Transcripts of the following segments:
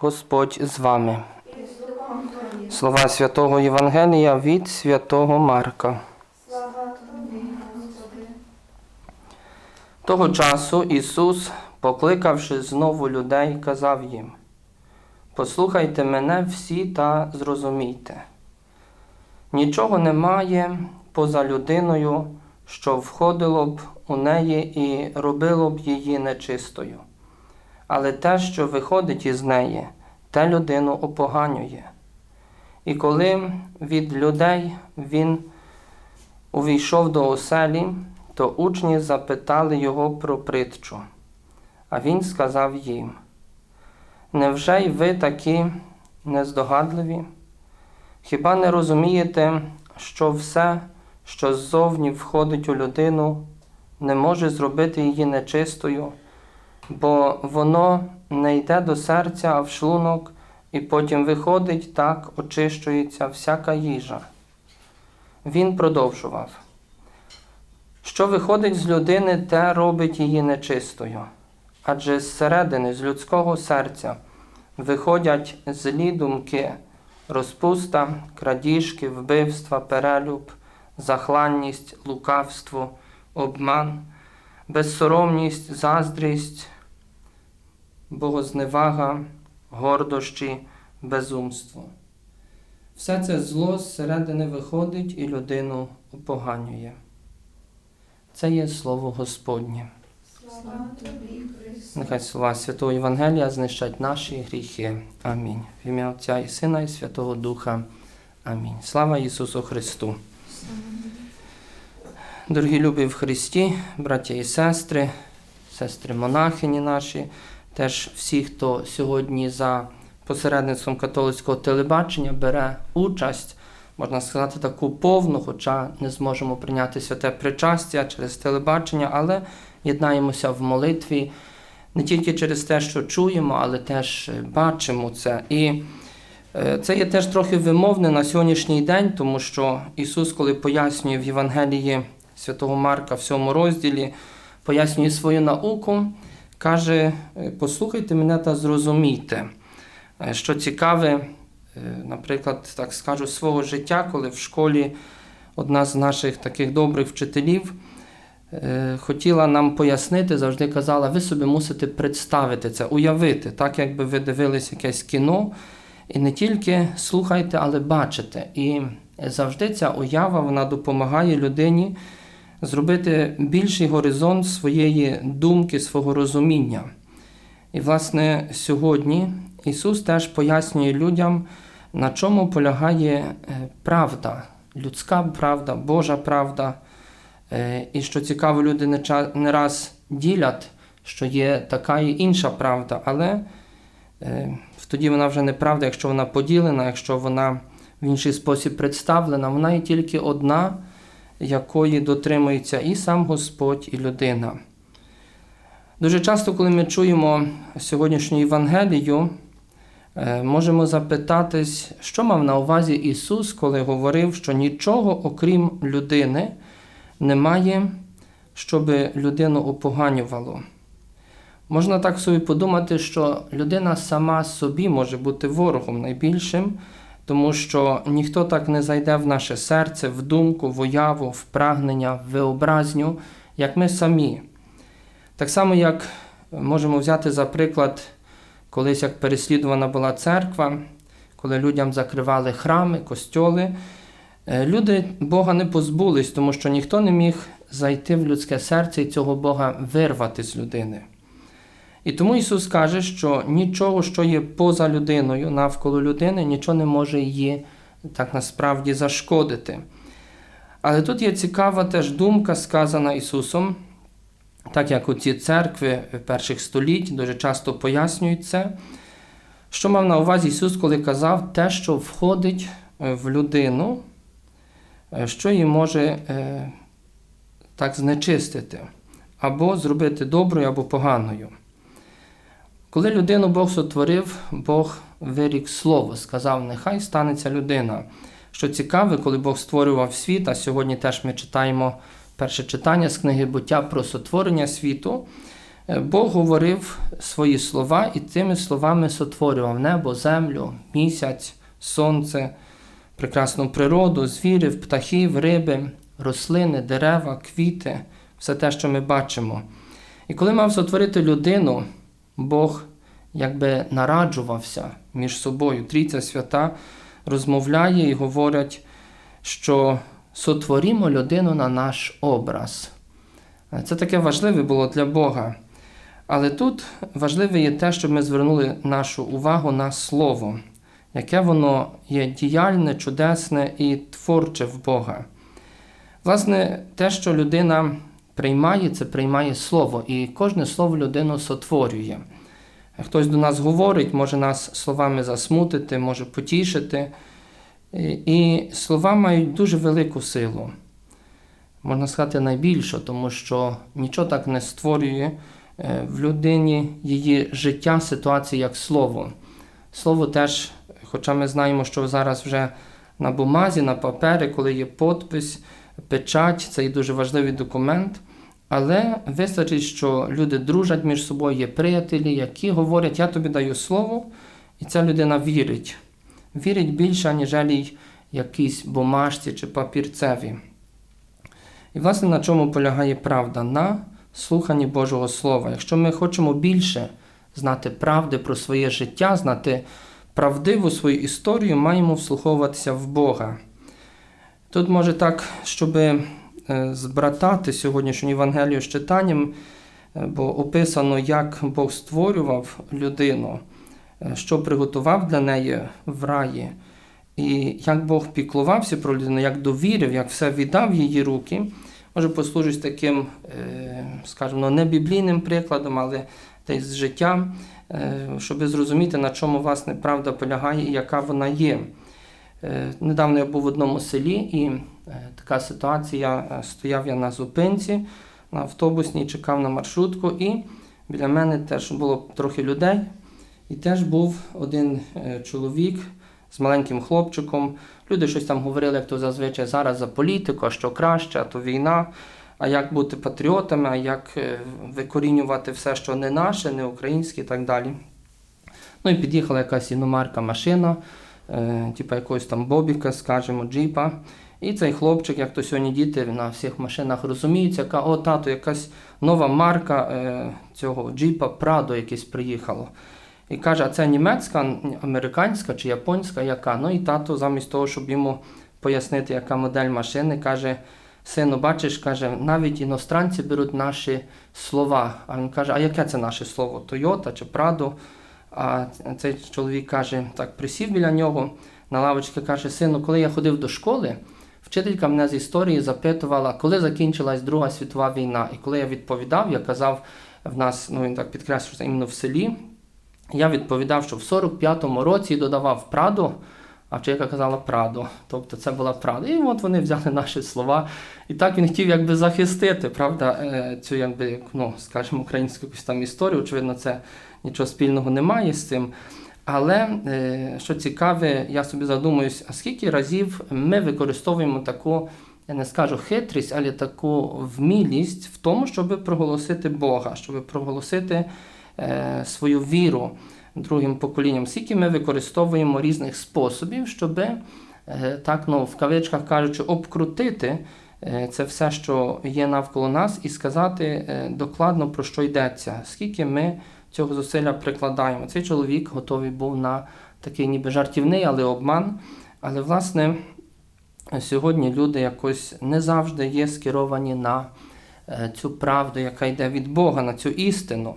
Господь з вами. Слова святого Євангелія від святого Марка. Того часу Ісус, покликавши знову людей, казав їм: Послухайте мене всі та зрозумійте. Нічого немає поза людиною, що входило б у неї і робило б її нечистою. Але те, що виходить із неї, те людину опоганює. І коли від людей він увійшов до оселі, то учні запитали його про притчу. А він сказав їм: Невже й ви такі нездогадливі? Хіба не розумієте, що все, що ззовні входить у людину, не може зробити її нечистою, бо воно не йде до серця, а в шлунок, і потім виходить, так очищується всяка їжа. Він продовжував. Що виходить з людини, те робить її нечистою. Адже зсередини, з людського серця, виходять злі думки, розпуста, крадіжки, вбивства, перелюб, захланність, лукавство, обман, безсоромність, заздрість, богозневага, гордощі, безумство. Все це зло зсередини виходить і людину опоганює. Це є слово Господнє. Нехай слова Святого Євангелія знищать наші гріхи. Амінь. В ім'я Отця і Сина, і Святого Духа. Амінь. Слава Ісусу Христу. Дорогі любі в Христі, браття і сестри, сестри монахині наші, теж всі, хто сьогодні за посередництвом католицького телебачення бере участь, можна сказати, таку повну, хоча не зможемо прийняти святе причастя через телебачення, але єднаємося в молитві не тільки через те, що чуємо, але теж бачимо це. І е, це є теж трохи вимовне на сьогоднішній день, тому що Ісус, коли пояснює в Євангелії святого Марка в цьому розділі, пояснює свою науку, каже: «Е, послухайте мене та зрозумійте. Е, Що цікаве, е, наприклад, так скажу, свого життя, коли в школі одна з наших таких добрих вчителів хотіла нам пояснити, завжди казала, ви собі мусите представити це, уявити, так якби ви дивились якесь кіно, і не тільки слухайте, але бачите. І завжди ця уява вона допомагає людині зробити більший горизонт своєї думки, свого розуміння. І, власне, сьогодні Ісус теж пояснює людям, на чому полягає е, правда, людська правда, Божа правда. Е, І що цікаво, люди не раз ділять, що є така і інша правда, але е, тоді вона вже не правда, якщо вона поділена, якщо вона в інший спосіб представлена, вона є тільки одна, якої дотримується і сам Господь, і людина. Дуже часто, коли ми чуємо сьогоднішню Євангелію, е, можемо запитатись, що мав на увазі Ісус, коли говорив, що нічого, окрім людини, немає, щоб людину опоганювало. Можна так собі подумати, що людина сама собі може бути ворогом найбільшим, тому що ніхто так не зайде в наше серце, в думку, в уяву, в прагнення, в виобразню, як ми самі. Так само, як можемо взяти за приклад, колись як переслідувана була церква, коли людям закривали храми, костьоли, е, люди Бога не позбулись, тому що ніхто не міг зайти в людське серце і цього Бога вирвати з людини. І тому Ісус каже, що нічого, що є поза людиною, навколо людини, нічого не може її так насправді зашкодити. Але тут є цікава теж думка, сказана Ісусом, так як у ці церкви перших століть дуже часто пояснюють це, що мав на увазі Ісус, коли казав те, що входить в людину, що її може е, так знечистити, або зробити доброю, або поганою. Коли людину Бог сотворив, Бог вирік слово, сказав, нехай станеться людина. Що цікаве, коли Бог створював світ, а сьогодні теж ми читаємо перше читання з книги буття про сотворення світу, Е, Бог говорив свої слова і цими словами сотворював небо, землю, місяць, сонце, прекрасну природу, звірів, птахів, риби, рослини, дерева, квіти, все те, що ми бачимо. І коли мав сотворити людину, Бог якби нараджувався між собою. Трійця свята розмовляє і говорять, що сотворімо людину на наш образ. Це таке важливе було для Бога. Але тут важливе є те, щоб ми звернули нашу увагу на слово, яке воно є діяльне, чудесне і творче в Бога. Власне, те, що людина приймає, це приймає слово, і кожне слово людину сотворює. Хтось до нас говорить, може нас словами засмутити, може потішити. І слова мають дуже велику силу. Можна сказати, найбільшу, тому що нічого так не створює е, в людині її життя, ситуації, як слово. Слово теж, хоча ми знаємо, що зараз вже на бумазі, на папері, коли є подпис, печать, це і дуже важливий документ. Але вистачить, що люди дружать між собою, є приятелі, які говорять, я тобі даю слово, і ця людина вірить. Вірить більше, ніж якійсь бумажці чи папірцеві. І, власне, на чому полягає правда? На слуханні Божого Слова. Якщо ми хочемо більше знати правди про своє життя, знати правдиву свою історію, маємо вслуховуватися в Бога. Тут може так, щоби збратати сьогоднішню Євангелію з читанням, бо описано, як Бог створював людину, що приготував для неї в раї, і як Бог піклувався про людину, як довірив, як все віддав її руки. Може, послужить таким, скажімо, не біблійним прикладом, але десь з життя, щоб зрозуміти, на чому власне правда полягає і яка вона є. Недавно я був в одному селі, і така ситуація. Стояв я на зупинці на автобусній, чекав на маршрутку, і біля мене теж було трохи людей. І теж був один чоловік з маленьким хлопчиком. Люди щось там говорили, як то зазвичай зараз за політику, а що краще, а то війна. А як бути патріотами, а як викорінювати все, що не наше, не українське і так далі. Ну і під'їхала якась іномарка машина типу якогось там бобіка, скажімо, джіпа. І цей хлопчик, як то сьогодні діти на всіх машинах розуміються, яка о, тато, якась нова марка е, цього джіпа Прадо якесь приїхало. І каже, а це німецька, американська чи японська, яка? Ну і тато, замість того, щоб йому пояснити, яка модель машини, каже, сину, бачиш, каже, навіть іностранці беруть наші слова. А він каже, а яке це наше слово? Тойота чи Прадо? А цей чоловік каже, так присів біля нього на лавочці, каже, сину, коли я ходив до школи, вчителька мене з історії запитувала, коли закінчилась Друга світова війна. І коли я відповідав, я казав в нас, ну він так підкреслив, що іменно в селі, я відповідав, що в 45-му році додавав Прадо, а вчителька казала Прадо. Тобто це була правда. І от вони взяли наші слова. І так він хотів якби захистити, правда, цю, якби, ну, скажімо, українську якусь там історію. Очевидно, це нічого спільного немає з цим. Але що цікаве, я собі задумуюсь, а скільки разів ми використовуємо таку, я не скажу хитрість, але таку вмілість в тому, щоб проголосити Бога, щоб проголосити е, свою віру другим поколінням. Скільки ми використовуємо різних способів, щоб е, так, ну, в кавичках кажучи, обкрутити е, це все, що є навколо нас, і сказати е, докладно про що йдеться, скільки ми цього зусилля прикладаємо. Цей чоловік готовий був на такий ніби жартівний, але обман. Але, власне, сьогодні люди якось не завжди є скеровані на цю правду, яка йде від Бога, на цю істину.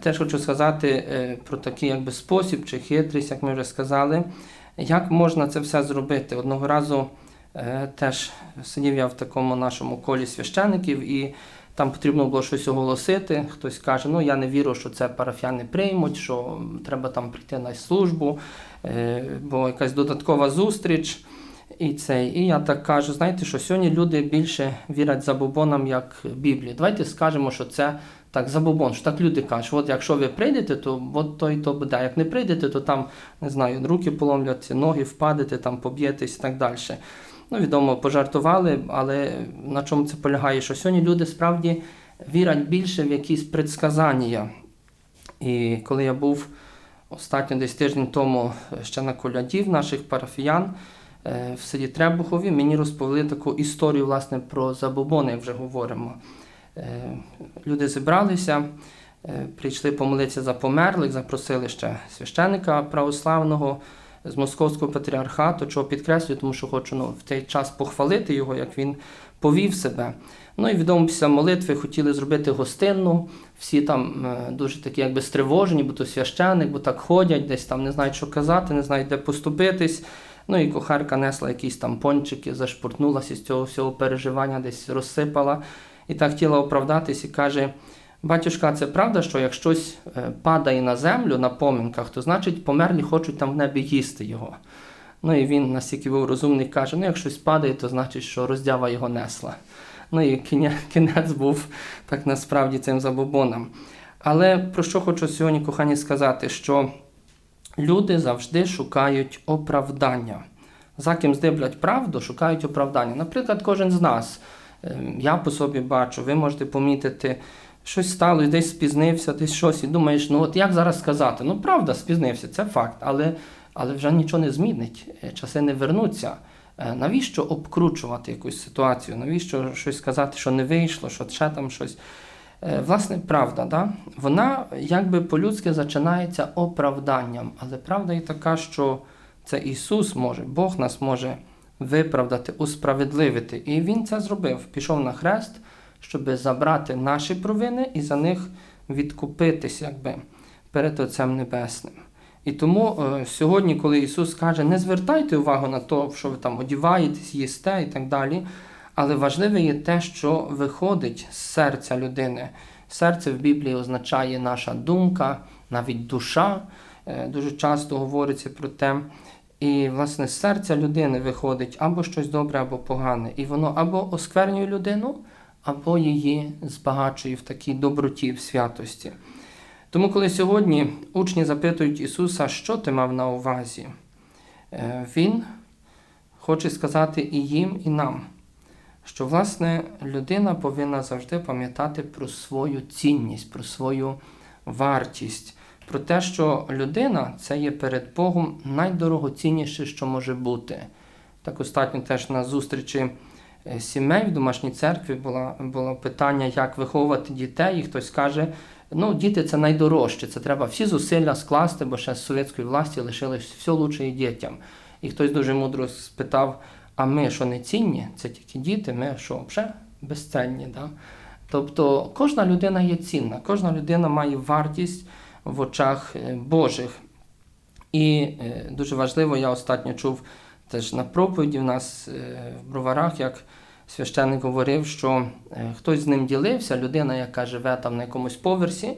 Теж хочу сказати про такий якби, спосіб чи хитрість, як ми вже сказали, як можна це все зробити. Одного разу теж сидів я в такому нашому колі священиків і там потрібно було щось оголосити. Хтось каже, ну я не вірю, що це парафіяни приймуть, що треба там прийти на службу, бо якась додаткова зустріч. І цей. І я так кажу, знаєте, що сьогодні люди більше вірять забобонам, як Біблії. Давайте скажемо, що це так забобон, що так люди кажуть, от якщо ви прийдете, то от то і то буде. Як не прийдете, то там, не знаю, руки поломляться, ноги впадете, там поб'єтесь і так далі. Ну, відомо, пожартували, але на чому це полягає? Що сьогодні люди справді вірять більше в якісь предсказання. І коли я був останньо десь тиждень тому ще на коляді в наших парафіян е, в селі Требухові, мені розповіли таку історію власне, про забобони, як вже говоримо. Е, Люди зібралися, е, прийшли помолитися за померлих, запросили ще священника православного з Московського патріархату, чого підкреслюю, тому що хочу ну, в цей час похвалити його, як він повів себе. Ну і відомо після молитви хотіли зробити гостинну. Всі там е, дуже такі якби стривожені, бо то священник, бо так ходять, десь там не знають, що казати, не знають, де поступитись. Ну і кухарка несла якісь там пончики, зашпуртнулася з цього всього переживання, десь розсипала і так хотіла оправдатись і каже: Батюшка, це правда, що як щось е, падає на землю на поминках, то значить померлі хочуть там в небі їсти його. Ну і він, настільки був розумний, каже: ну, як щось падає, то значить, що роздява його несла. Ну і кінець був так насправді цим забобоном. Але про що хочу сьогодні, кохані, сказати, що люди завжди шукають оправдання. За ким здиблять правду, шукають оправдання. Наприклад, кожен з нас. Е, Я по собі бачу, ви можете помітити, щось сталося, десь спізнився, десь щось, і думаєш, ну от як зараз сказати? Ну, правда, спізнився, це факт, але, але вже нічого не змінить, е, часи не вернуться. Е, Навіщо обкручувати якусь ситуацію? Навіщо щось сказати, що не вийшло, що ще там щось? Е, Власне, правда, да? вона якби по-людськи зачинається оправданням, але правда і така, що це Ісус може, Бог нас може виправдати, усправедливити. І Він це зробив. Пішов на хрест, щоб забрати наші провини і за них відкупитись якби, перед Отцем Небесним. І тому е, сьогодні, коли Ісус каже, не звертайте увагу на те, що ви там одіваєтесь, їсте і так далі. Але важливе є те, що виходить з серця людини. Серце в Біблії означає наша думка, навіть душа. Е, Дуже часто говориться про те. І, власне, з серця людини виходить або щось добре, або погане. І воно або осквернює людину, або її збагачує в такій доброті, в святості. Тому, коли сьогодні учні запитують Ісуса, що ти мав на увазі, е, Він хоче сказати і їм, і нам, що, власне, людина повинна завжди пам'ятати про свою цінність, про свою вартість, про те, що людина це є перед Богом найдорогоцінніше, що може бути. Так остатньо теж на зустрічі сімей в домашній церкві було, було питання, як виховувати дітей, і хтось каже, ну, діти це найдорожче, це треба всі зусилля скласти, бо ще з совєтської власті лишилось все лучше і дітям. І хтось дуже мудро спитав, а ми що не цінні? Це тільки діти, ми що, вже безцінні. Да? Тобто кожна людина є цінна, кожна людина має вартість в очах е, Божих. І е, дуже важливо, я останньо чув теж на проповіді в нас е, в броварах, як священник говорив, що е, хтось з ним ділився, людина, яка живе там на якомусь поверсі,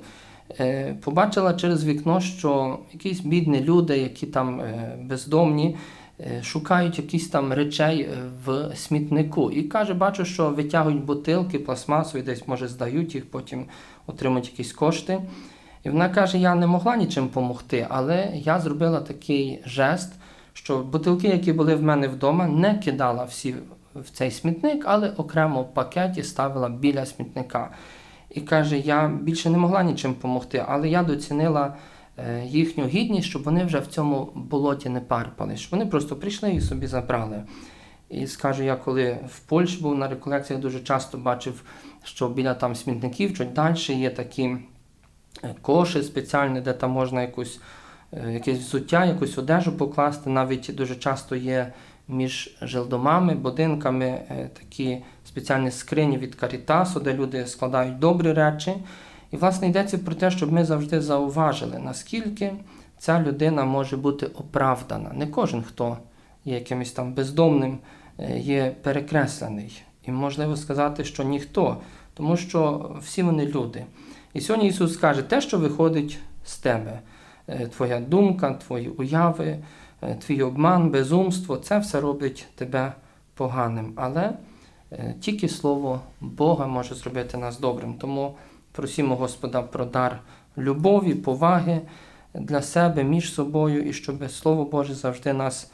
е, побачила через вікно, що якісь бідні люди, які там бездомні, шукають якісь там речей в смітнику. І каже, бачу, що витягують бутилки пластмасові, десь може здають їх, потім отримують якісь кошти. І вона каже: я не могла нічим допомогти, але я зробила такий жест, що бутилки, які були в мене вдома, не кидала всі в цей смітник, але окремо в пакеті ставила біля смітника. І каже, я більше не могла нічим допомогти, але я доцінила е, їхню гідність, щоб вони вже в цьому болоті не парпали, вони просто прийшли і собі забрали. І скажу, я коли в Польщі був на реколекціях, дуже часто бачив, що біля там смітників, чуть далі є такі е, коши спеціальні, де там можна якусь, якесь взуття, якусь одежу покласти. Навіть дуже часто є між жилдомами, будинками е, такі спеціальні скрині від Карітасу, де люди складають добрі речі. І, власне, йдеться про те, щоб ми завжди зауважили, наскільки ця людина може бути оправдана. Не кожен, хто є якимось там бездомним, е, є перекреслений. І можливо сказати, що ніхто, тому що всі вони люди. І сьогодні Ісус каже, те, що виходить з тебе, е, твоя думка, твої уяви, е, твій обман, безумство, це все робить тебе поганим. Але е, тільки Слово Бога може зробити нас добрим. Тому просімо Господа про дар любові, поваги для себе між собою, і щоб Слово Боже завжди нас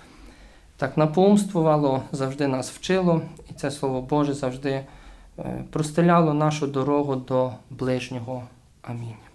так напомствувало, завжди нас вчило, і це Слово Боже завжди е, простеляло нашу дорогу до ближнього. Амінь.